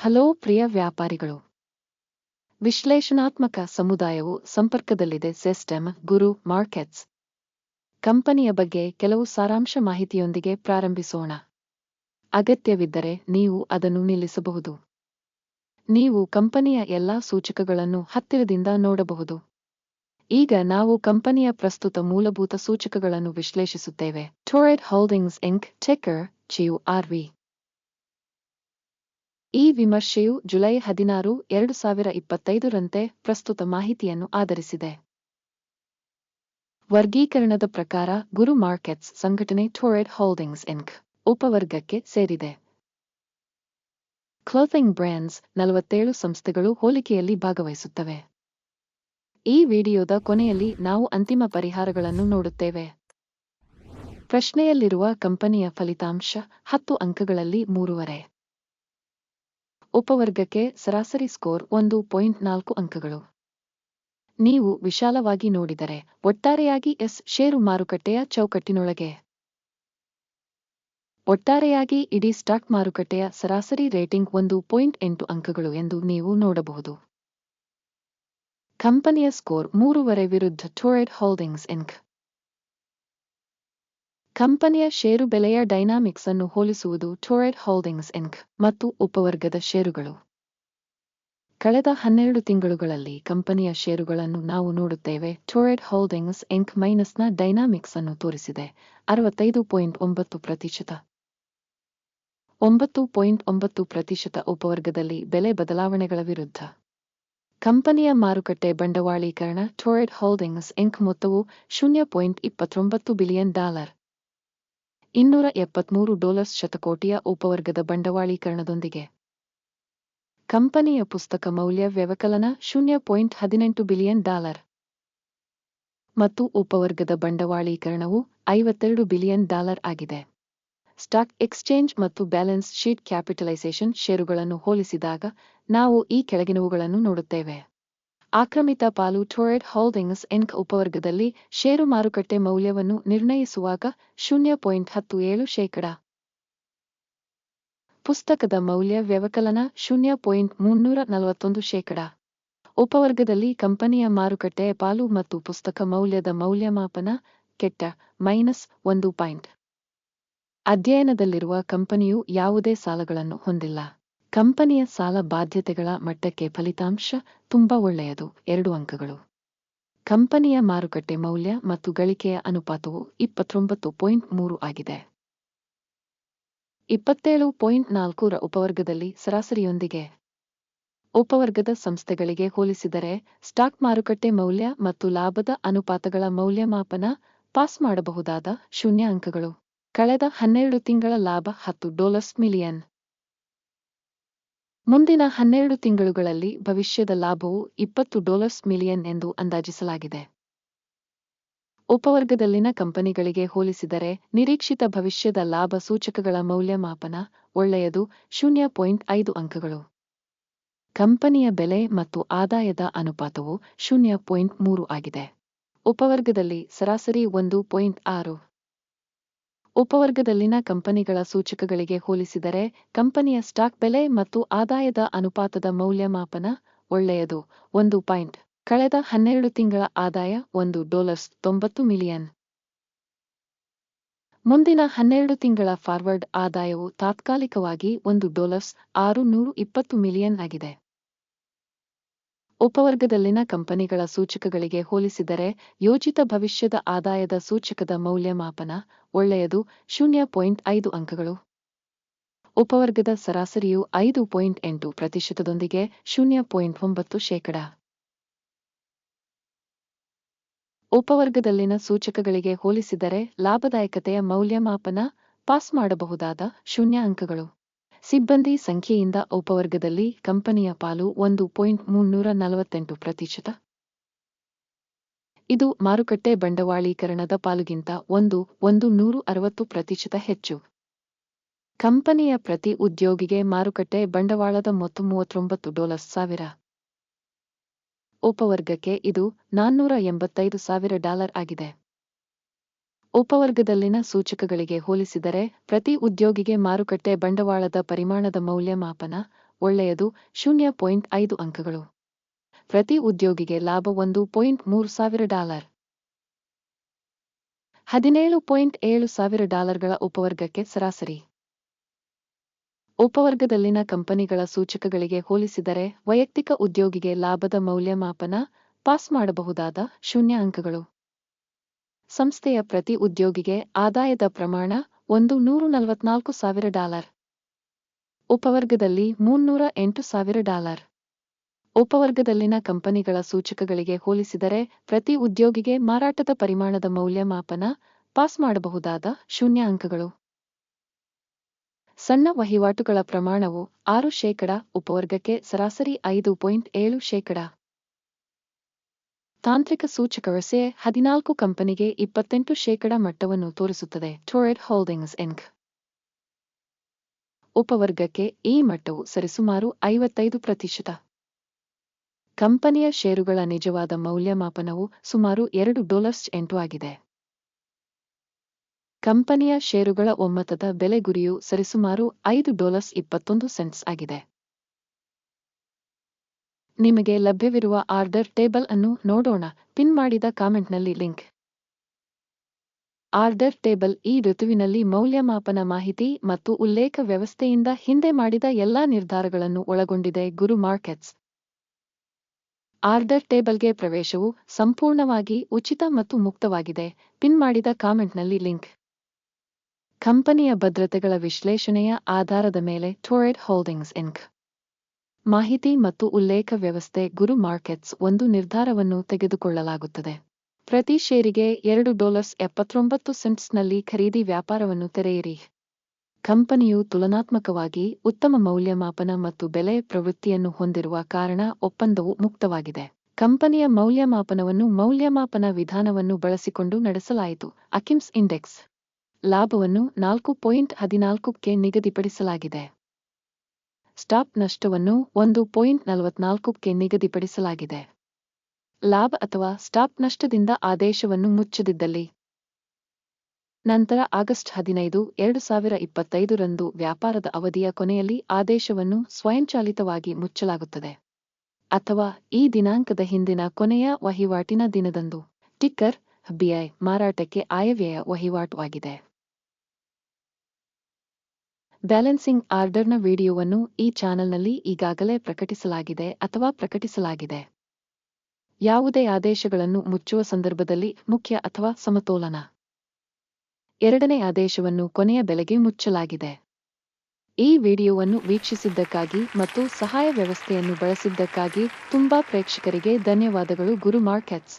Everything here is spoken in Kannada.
ಹಲೋ ಪ್ರಿಯ ವ್ಯಾಪಾರಿಗಳು. ವಿಶ್ಲೇಷಣಾತ್ಮಕ ಸಮುದಾಯವು ಸಂಪರ್ಕದಲ್ಲಿದೆ, ಸಿಸ್ಟಮ್, ಗುರು, ಮಾರ್ಕೆಟ್ಸ್. ಕಂಪನಿಯ ಬಗ್ಗೆ ಕೆಲವು ಸಾರಾಂಶ ಮಾಹಿತಿಯೊಂದಿಗೆ ಪ್ರಾರಂಭಿಸೋಣ. ಅಗತ್ಯವಿದ್ದರೆ ನೀವು ಅದನ್ನು ನಿಲ್ಲಿಸಬಹುದು. ನೀವು ಕಂಪನಿಯ ಎಲ್ಲಾ ಸೂಚಕಗಳನ್ನು ಹತ್ತಿರದಿಂದ ನೋಡಬಹುದು. ಈಗ ನಾವು ಕಂಪನಿಯ ಪ್ರಸ್ತುತ ಮೂಲಭೂತ ಸೂಚಕಗಳನ್ನು ವಿಶ್ಲೇಷಿಸುತ್ತೇವೆ. Torrid Holdings Inc ticker C U R V ಈ ವಿಮರ್ಶೆಯು ಜುಲೈ ಹದಿನಾರು, ಎರಡು ಸಾವಿರ ಇಪ್ಪತ್ತೈದರಂತೆ ಪ್ರಸ್ತುತ ಮಾಹಿತಿಯನ್ನು ಆಧರಿಸಿದೆ. ವರ್ಗೀಕರಣದ ಪ್ರಕಾರ ಗುರು ಮಾರ್ಕೆಟ್ಸ್ ಸಂಘಟನೆ ಟೋರೆಡ್ ಹೋಲ್ಡಿಂಗ್ಸ್ ಇಂಕ್ ಉಪವರ್ಗಕ್ಕೆ ಸೇರಿದೆ. ಕ್ಲೋಥಿಂಗ್ ಬ್ರ್ಯಾಂಡ್ಸ್ ನಲವತ್ತೇಳು ಸಂಸ್ಥೆಗಳು ಹೋಲಿಕೆಯಲ್ಲಿ ಭಾಗವಹಿಸುತ್ತವೆ. ಈ ವಿಡಿಯೋದ ಕೊನೆಯಲ್ಲಿ ನಾವು ಅಂತಿಮ ಪರಿಹಾರಗಳನ್ನು ನೋಡುತ್ತೇವೆ. ಪ್ರಶ್ನೆಯಲ್ಲಿರುವ ಕಂಪನಿಯ ಫಲಿತಾಂಶ ಹತ್ತು ಅಂಕಗಳಲ್ಲಿ ಮೂರುವರೆ. ಉಪವರ್ಗಕ್ಕೆ ಸರಾಸರಿ ಸ್ಕೋರ್ ಒಂದು ಪಾಯಿಂಟ್ ನಾಲ್ಕು ಅಂಕಗಳು. ನೀವು ವಿಶಾಲವಾಗಿ ನೋಡಿದರೆ ಒಟ್ಟಾರೆಯಾಗಿ ಎಸ್ ಷೇರು ಮಾರುಕಟ್ಟೆಯ ಚೌಕಟ್ಟಿನೊಳಗೆ. ಒಟ್ಟಾರೆಯಾಗಿ ಇಡೀ ಸ್ಟಾಕ್ ಮಾರುಕಟ್ಟೆಯ ಸರಾಸರಿ ರೇಟಿಂಗ್ ಒಂದು ಪಾಯಿಂಟ್ ಎಂಟು ಅಂಕಗಳು ಎಂದು ನೀವು ನೋಡಬಹುದು. ಕಂಪನಿಯ ಸ್ಕೋರ್ ಮೂರುವರೆ ವಿರುದ್ಧ ಟೋರೆಡ್ ಹೋಲ್ಡಿಂಗ್ಸ್ ಇಂಕ್ ಕಂಪನಿಯ ಷೇರು ಬೆಲೆಯ ಡೈನಾಮಿಕ್ಸ್ ಅನ್ನು ಹೋಲಿಸುವುದು ಟೊರೆಡ್ ಹೋಲ್ಡಿಂಗ್ಸ್ ಇಂಕ್ ಮತ್ತು ಉಪವರ್ಗದ ಷೇರುಗಳು. ಕಳೆದ ಹನ್ನೆರಡು ತಿಂಗಳುಗಳಲ್ಲಿ ಕಂಪನಿಯ ಷೇರುಗಳನ್ನು ನಾವು ನೋಡುತ್ತೇವೆ. ಟೊರೆಡ್ ಹೋಲ್ಡಿಂಗ್ಸ್ ಇಂಕ್ ಮೈನಸ್ನ ಡೈನಾಮಿಕ್ಸ್ ಅನ್ನು ತೋರಿಸಿದೆ. ಅರವತ್ತೈದು ಪಾಯಿಂಟ್ ಒಂಬತ್ತು ಪ್ರತಿಶತ. ಒಂಬತ್ತು ಪಾಯಿಂಟ್ ಒಂಬತ್ತು ಪ್ರತಿಶತ ಉಪವರ್ಗದಲ್ಲಿ ಬೆಲೆ ಬದಲಾವಣೆಗಳ ವಿರುದ್ಧ. ಕಂಪನಿಯ ಮಾರುಕಟ್ಟೆ ಬಂಡವಾಳೀಕರಣ ಟೊರೆಡ್ ಹೋಲ್ಡಿಂಗ್ಸ್ ಇಂಕ್ ಮೊತ್ತವು ಶೂನ್ಯ ಪಾಯಿಂಟ್ ಇಪ್ಪತ್ತೊಂಬತ್ತು ಬಿಲಿಯನ್ ಡಾಲರ್. ಇನ್ನೂರ ಎಪ್ಪತ್ಮೂರು ಡಾಲರ್ಸ್ ಶತಕೋಟಿಯ ಉಪವರ್ಗದ ಬಂಡವಾಳೀಕರಣದೊಂದಿಗೆ. ಕಂಪನಿಯ ಪುಸ್ತಕ ಮೌಲ್ಯ ವ್ಯವಕಲನ ಶೂನ್ಯ ಪಾಯಿಂಟ್ ಹದಿನೆಂಟು ಬಿಲಿಯನ್ ಡಾಲರ್. ಮತ್ತು ಉಪವರ್ಗದ ಬಂಡವಾಳೀಕರಣವು ಐವತ್ತೆರಡು ಬಿಲಿಯನ್ ಡಾಲರ್ ಆಗಿದೆ. ಸ್ಟಾಕ್ ಎಕ್ಸ್ಚೇಂಜ್ ಮತ್ತು ಬ್ಯಾಲೆನ್ಸ್ ಶೀಟ್ ಕ್ಯಾಪಿಟಲೈಸೇಷನ್ ಷೇರುಗಳನ್ನು ಹೋಲಿಸಿದಾಗ ನಾವು ಈ ಕೆಳಗಿನವುಗಳನ್ನು ನೋಡುತ್ತೇವೆ. ಆಕ್ರಮಿತ ಪಾಲು ಟೊರೆಡ್ ಹೋಲ್ಡಿಂಗ್ಸ್ ಇಂಕ್ ಉಪವರ್ಗದಲ್ಲಿ ಷೇರು ಮಾರುಕಟ್ಟೆ ಮೌಲ್ಯವನ್ನು ನಿರ್ಣಯಿಸುವಾಗ ಶೂನ್ಯ ಪಾಯಿಂಟ್ ಹತ್ತು ಏಳು ಶೇಕಡ. ಪುಸ್ತಕದ ಮೌಲ್ಯ ವ್ಯವಕಲನ ಶೂನ್ಯ ಪಾಯಿಂಟ್ ಮುನ್ನೂರ ನಲವತ್ತೊಂದು ಶೇಕಡ. ಉಪವರ್ಗದಲ್ಲಿ ಕಂಪನಿಯ ಮಾರುಕಟ್ಟೆ ಪಾಲು ಮತ್ತು ಪುಸ್ತಕ ಮೌಲ್ಯದ ಮೌಲ್ಯಮಾಪನ ಕೆಟ್ಟ, ಮೈನಸ್ ಒಂದು ಪಾಯಿಂಟ್. ಅಧ್ಯಯನದಲ್ಲಿರುವ ಕಂಪನಿಯು ಯಾವುದೇ ಸಾಲಗಳನ್ನು ಹೊಂದಿಲ್ಲ. ಕಂಪನಿಯ ಸಾಲ ಬಾಧ್ಯತೆಗಳ ಮಟ್ಟಕ್ಕೆ ಫಲಿತಾಂಶ ತುಂಬಾ ಒಳ್ಳೆಯದು. ಎರಡು ಅಂಕಗಳು. ಕಂಪನಿಯ ಮಾರುಕಟ್ಟೆ ಮೌಲ್ಯ ಮತ್ತು ಗಳಿಕೆಯ ಅನುಪಾತವು ಇಪ್ಪತ್ತೊಂಬತ್ತು ಪಾಯಿಂಟ್ ಮೂರು ಆಗಿದೆ. ಇಪ್ಪತ್ತೇಳು ಪಾಯಿಂಟ್ ನಾಲ್ಕರ ಉಪವರ್ಗದಲ್ಲಿ ಸರಾಸರಿಯೊಂದಿಗೆ ಉಪವರ್ಗದ ಸಂಸ್ಥೆಗಳಿಗೆ ಹೋಲಿಸಿದರೆ ಸ್ಟಾಕ್ ಮಾರುಕಟ್ಟೆ ಮೌಲ್ಯ ಮತ್ತು ಲಾಭದ ಅನುಪಾತಗಳ ಮೌಲ್ಯಮಾಪನ ಪಾಸ್ ಮಾಡಬಹುದಾದ ಶೂನ್ಯ ಅಂಕಗಳು. ಕಳೆದ ಹನ್ನೆರಡು ತಿಂಗಳ ಲಾಭ ಹತ್ತು ಡಾಲರ್ಸ್ ಮಿಲಿಯನ್. ಮುಂದಿನ ಹನ್ನೆರಡು ತಿಂಗಳುಗಳಲ್ಲಿ ಭವಿಷ್ಯದ ಲಾಭವು ಇಪ್ಪತ್ತು ಡಾಲರ್ಸ್ ಮಿಲಿಯನ್ ಎಂದು ಅಂದಾಜಿಸಲಾಗಿದೆ. ಉಪವರ್ಗದಲ್ಲಿನ ಕಂಪನಿಗಳಿಗೆ ಹೋಲಿಸಿದರೆ ನಿರೀಕ್ಷಿತ ಭವಿಷ್ಯದ ಲಾಭ ಸೂಚಕಗಳ ಮೌಲ್ಯಮಾಪನ ಒಳ್ಳೆಯದು ಶೂನ್ಯ ಪಾಯಿಂಟ್ ಐದು ಅಂಕಗಳು. ಕಂಪನಿಯ ಬೆಲೆ ಮತ್ತು ಆದಾಯದ ಅನುಪಾತವು ಶೂನ್ಯ ಪಾಯಿಂಟ್ ಮೂರು ಆಗಿದೆ. ಉಪವರ್ಗದಲ್ಲಿ ಸರಾಸರಿ ಒಂದು ಪಾಯಿಂಟ್ ಆರು ಉಪವರ್ಗದಲ್ಲಿನ ಕಂಪನಿಗಳ ಸೂಚಕಗಳಿಗೆ ಹೋಲಿಸಿದರೆ, ಕಂಪನಿಯ ಸ್ಟಾಕ್ ಬೆಲೆ ಮತ್ತು ಆದಾಯದ ಅನುಪಾತದ ಮೌಲ್ಯಮಾಪನ ಒಳ್ಳೆಯದು. ಒಂದು ಪಾಯಿಂಟ್. ಕಳೆದ ಹನ್ನೆರಡು ತಿಂಗಳ ಆದಾಯ ಒಂದು ಡಾಲರ್ಸ್ ತೊಂಬತ್ತು ಮಿಲಿಯನ್. ಮುಂದಿನ ಹನ್ನೆರಡು ತಿಂಗಳ ಫಾರ್ವರ್ಡ್ ಆದಾಯವು ತಾತ್ಕಾಲಿಕವಾಗಿ ಒಂದು ಡಾಲರ್ಸ್ ಆರು ನೂರು ಇಪ್ಪತ್ತು ಮಿಲಿಯನ್ ಆಗಿದೆ. ಉಪವರ್ಗದಲ್ಲಿನ ಕಂಪನಿಗಳ ಸೂಚಕಗಳಿಗೆ ಹೋಲಿಸಿದರೆ, ಯೋಜಿತ ಭವಿಷ್ಯದ ಆದಾಯದ ಸೂಚಕದ ಮೌಲ್ಯಮಾಪನ ಒಳ್ಳೆಯದು, ಶೂನ್ಯ ಪಾಯಿಂಟ್ ಐದು ಅಂಕಗಳು. ಉಪವರ್ಗದ ಸರಾಸರಿಯು ಐದು ಪಾಯಿಂಟ್ ಎಂಟು ಪ್ರತಿಶತದೊಂದಿಗೆ ಶೂನ್ಯ ಪಾಯಿಂಟ್ ಒಂಬತ್ತು ಶೇಕಡ. ಉಪವರ್ಗದಲ್ಲಿನ ಸೂಚಕಗಳಿಗೆ ಹೋಲಿಸಿದರೆ, ಲಾಭದಾಯಕತೆಯ ಮೌಲ್ಯಮಾಪನ ಪಾಸ್ ಮಾಡಬಹುದಾದ ಶೂನ್ಯ ಅಂಕಗಳು. ಸಿಬ್ಬಂದಿ ಸಂಖ್ಯೆಯಿಂದ ಉಪವರ್ಗದಲ್ಲಿ ಕಂಪನಿಯ ಪಾಲು ಒಂದು ಪಾಯಿಂಟ್ ಮುನ್ನೂರ ನಲವತ್ತೆಂಟು ಪ್ರತಿಶತ. ಇದು ಮಾರುಕಟ್ಟೆ ಬಂಡವಾಳೀಕರಣದ ಪಾಲುಗಿಂತ ಒಂದು ಒಂದು ನೂರು ಅರವತ್ತು ಪ್ರತಿಶತ ಹೆಚ್ಚು. ಕಂಪನಿಯ ಪ್ರತಿ ಉದ್ಯೋಗಿಗೆ ಮಾರುಕಟ್ಟೆ ಬಂಡವಾಳದ ಮೊತ್ತ ಮೂವತ್ತೊಂಬತ್ತು ಡಾಲರ್ ಸಾವಿರ. ಉಪವರ್ಗಕ್ಕೆ ಇದು ನಾನ್ನೂರ ಎಂಬತ್ತೈದು ಸಾವಿರ ಡಾಲರ್ ಆಗಿದೆ. ಉಪವರ್ಗದಲ್ಲಿನ ಸೂಚಕಗಳಿಗೆ ಹೋಲಿಸಿದರೆ, ಪ್ರತಿ ಉದ್ಯೋಗಿಗೆ ಮಾರುಕಟ್ಟೆ ಬಂಡವಾಳದ ಪರಿಮಾಣದ ಮೌಲ್ಯಮಾಪನ ಒಳ್ಳೆಯದು ಶೂನ್ಯ ಪಾಯಿಂಟ್ ಐದು ಅಂಕಗಳು. ಪ್ರತಿ ಉದ್ಯೋಗಿಗೆ ಲಾಭ ಒಂದು ಪಾಯಿಂಟ್ ಮೂರು ಸಾವಿರ ಡಾಲರ್. ಹದಿನೇಳು ಪಾಯಿಂಟ್ ಏಳು ಸಾವಿರ ಡಾಲರ್ಗಳ ಉಪವರ್ಗಕ್ಕೆ ಸರಾಸರಿ. ಉಪವರ್ಗದಲ್ಲಿನ ಕಂಪನಿಗಳ ಸೂಚಕಗಳಿಗೆ ಹೋಲಿಸಿದರೆ, ವೈಯಕ್ತಿಕ ಉದ್ಯೋಗಿಗೆ ಲಾಭದ ಮೌಲ್ಯಮಾಪನ ಪಾಸ್ ಮಾಡಬಹುದಾದ ಶೂನ್ಯ ಅಂಕಗಳು. ಸಂಸ್ಥೆಯ ಪ್ರತಿ ಉದ್ಯೋಗಿಗೆ ಆದಾಯದ ಪ್ರಮಾಣ ಒಂದು ನೂರು ನಲವತ್ನಾಲ್ಕು ಸಾವಿರ ಡಾಲರ್. ಉಪವರ್ಗದಲ್ಲಿ ಮುನ್ನೂರ ಎಂಟು ಸಾವಿರ ಡಾಲರ್. ಉಪವರ್ಗದಲ್ಲಿನ ಕಂಪನಿಗಳ ಸೂಚಕಗಳಿಗೆ ಹೋಲಿಸಿದರೆ ಪ್ರತಿ ಉದ್ಯೋಗಿಗೆ ಮಾರಾಟದ ಪರಿಮಾಣದ ಮೌಲ್ಯಮಾಪನ ಪಾಸ್ ಮಾಡಬಹುದಾದ ಶೂನ್ಯ ಅಂಕಗಳು ಸಣ್ಣ ವಹಿವಾಟುಗಳ ಪ್ರಮಾಣವು ಆರು ಶೇಕಡ, ಉಪವರ್ಗಕ್ಕೆ ಸರಾಸರಿ ಐದು ಪಾಯಿಂಟ್ ಏಳು ಶೇಕಡ. ತಾಂತ್ರಿಕ ಸೂಚಕ ರಸೆ ಹದಿನಾಲ್ಕು ಕಂಪನಿಗೆ ಇಪ್ಪತ್ತೆಂಟು ಶೇಕಡ ಮಟ್ಟವನ್ನು ತೋರಿಸುತ್ತದೆ. ಟೊರೆಡ್ ಹೋಲ್ಡಿಂಗ್ಸ್ ಇನ್ಕ್ ಉಪವರ್ಗಕ್ಕೆ ಈ ಮಟ್ಟವು ಸರಿಸುಮಾರು ಐವತ್ತೈದು ಪ್ರತಿಶತ. ಕಂಪನಿಯ ಷೇರುಗಳ ನಿಜವಾದ ಮೌಲ್ಯಮಾಪನವು ಸುಮಾರು ಎರಡು ಡಾಲರ್ಸ್ ಎಂಟು ಆಗಿದೆ. ಕಂಪನಿಯ ಷೇರುಗಳ ಒಮ್ಮತದ ಬೆಲೆ ಗುರಿಯು ಸರಿಸುಮಾರು ಐದು ಡಾಲರ್ಸ್ ಇಪ್ಪತ್ತೊಂದು ಸೆಂಟ್ಸ್ ಆಗಿದೆ. ನಿಮಗೆ ಲಭ್ಯವಿರುವ ಆರ್ಡರ್ ಟೇಬಲ್ ಅನ್ನು ನೋಡೋಣ. ಪಿನ್ ಮಾಡಿದ ಕಾಮೆಂಟ್ನಲ್ಲಿ ಲಿಂಕ್. ಆರ್ಡರ್ ಟೇಬಲ್ ಈ ಋತುವಿನಲ್ಲಿ ಮೌಲ್ಯಮಾಪನ ಮಾಹಿತಿ ಮತ್ತು ಉಲ್ಲೇಖ ವ್ಯವಸ್ಥೆಯಿಂದ ಹಿಂದೆ ಮಾಡಿದ ಎಲ್ಲಾ ನಿರ್ಧಾರಗಳನ್ನು ಒಳಗೊಂಡಿದೆ. ಗುರು ಮಾರ್ಕೆಟ್ಸ್. ಆರ್ಡರ್ ಟೇಬಲ್ಗೆ ಪ್ರವೇಶವು ಸಂಪೂರ್ಣವಾಗಿ ಉಚಿತ ಮತ್ತು ಮುಕ್ತವಾಗಿದೆ. ಪಿನ್ ಮಾಡಿದ ಕಾಮೆಂಟ್ನಲ್ಲಿ ಲಿಂಕ್. ಕಂಪನಿಯ ಭದ್ರತೆಗಳ ವಿಶ್ಲೇಷಣೆಯ ಆಧಾರದ ಮೇಲೆ ಟೋರೆಡ್ ಹೋಲ್ಡಿಂಗ್ಸ್ ಇನ್ಕ್ ಮಾಹಿತಿ ಮತ್ತು ಉಲ್ಲೇಖ ವ್ಯವಸ್ಥೆ ಗುರು ಮಾರ್ಕೆಟ್ಸ್ ಒಂದು ನಿರ್ಧಾರವನ್ನು ತೆಗೆದುಕೊಳ್ಳಲಾಗುತ್ತದೆ. ಪ್ರತಿ ಷೇರಿಗೆ ಎರಡು ಡಾಲರ್ಸ್ ಎಪ್ಪತ್ತೊಂಬತ್ತು ಸೆಂಟ್ಸ್ನಲ್ಲಿ ಖರೀದಿ ವ್ಯಾಪಾರವನ್ನು ತೆರೆಯಿರಿ. ಕಂಪನಿಯು ತುಲನಾತ್ಮಕವಾಗಿ ಉತ್ತಮ ಮೌಲ್ಯಮಾಪನ ಮತ್ತು ಬೆಲೆ ಪ್ರವೃತ್ತಿಯನ್ನು ಹೊಂದಿರುವ ಕಾರಣ ಒಪ್ಪಂದವು ಮುಕ್ತವಾಗಿದೆ. ಕಂಪನಿಯ ಮೌಲ್ಯಮಾಪನವನ್ನು ಮೌಲ್ಯಮಾಪನ ವಿಧಾನವನ್ನು ಬಳಸಿಕೊಂಡು ನಡೆಸಲಾಯಿತು. ಅಕಿಮ್ಸ್ ಇಂಡೆಕ್ಸ್. ಲಾಭವನ್ನು ನಾಲ್ಕು ಪಾಯಿಂಟ್ ಹದಿನಾಲ್ಕಕ್ಕೆ ನಿಗದಿಪಡಿಸಲಾಗಿದೆ. ಸ್ಟಾಪ್ ನಷ್ಟವನ್ನು ಒಂದು ಪಾಯಿಂಟ್ ನಲವತ್ನಾಲ್ಕಕ್ಕೆ ನಿಗದಿಪಡಿಸಲಾಗಿದೆ. ಲಾಭ ಅಥವಾ ಸ್ಟಾಪ್ ನಷ್ಟದಿಂದ ಆದೇಶವನ್ನು ಮುಚ್ಚದಿದ್ದಲ್ಲಿ. ನಂತರ ಆಗಸ್ಟ್ ಹದಿನೈದು, ಎರಡು ಸಾವಿರ ಇಪ್ಪತ್ತೈದರಂದು ವ್ಯಾಪಾರದ ಅವಧಿಯ ಕೊನೆಯಲ್ಲಿ ಆದೇಶವನ್ನು ಸ್ವಯಂಚಾಲಿತವಾಗಿ ಮುಚ್ಚಲಾಗುತ್ತದೆ. ಅಥವಾ ಈ ದಿನಾಂಕದ ಹಿಂದಿನ ಕೊನೆಯ ವಹಿವಾಟಿನ ದಿನದಂದು. ಟಿಕ್ಕರ್ ಬಿಐ ಮಾರಾಟಕ್ಕೆ ಆಯವ್ಯಯ ವಹಿವಾಟುವಾಗಿದೆ ಬ್ಯಾಲೆನ್ಸಿಂಗ್ ಆರ್ಡರ್ನ ವಿಡಿಯೋವನ್ನು ಈ ಚಾನೆಲ್ನಲ್ಲಿ ಈಗಾಗಲೇ ಪ್ರಕಟಿಸಲಾಗಿದೆ ಅಥವಾ ಪ್ರಕಟಿಸಲಾಗಿದೆ. ಯಾವುದೇ ಆದೇಶಗಳನ್ನು ಮುಚ್ಚುವ ಸಂದರ್ಭದಲ್ಲಿ ಮುಖ್ಯ ಅಥವಾ ಸಮತೋಲನ. ಎರಡನೇ ಆದೇಶವನ್ನು ಕೊನೆಯ ಬೆಲೆಗೆ ಮುಚ್ಚಲಾಗಿದೆ. ಈ ವಿಡಿಯೋವನ್ನು ವೀಕ್ಷಿಸಿದ್ದಕ್ಕಾಗಿ ಮತ್ತು ಸಹಾಯ ವ್ಯವಸ್ಥೆಯನ್ನು ಬಳಸಿದ್ದಕ್ಕಾಗಿ ತುಂಬಾ ಪ್ರೇಕ್ಷಕರಿಗೆ ಧನ್ಯವಾದಗಳು ಗುರು ಮಾರ್ಕೆಟ್ಸ್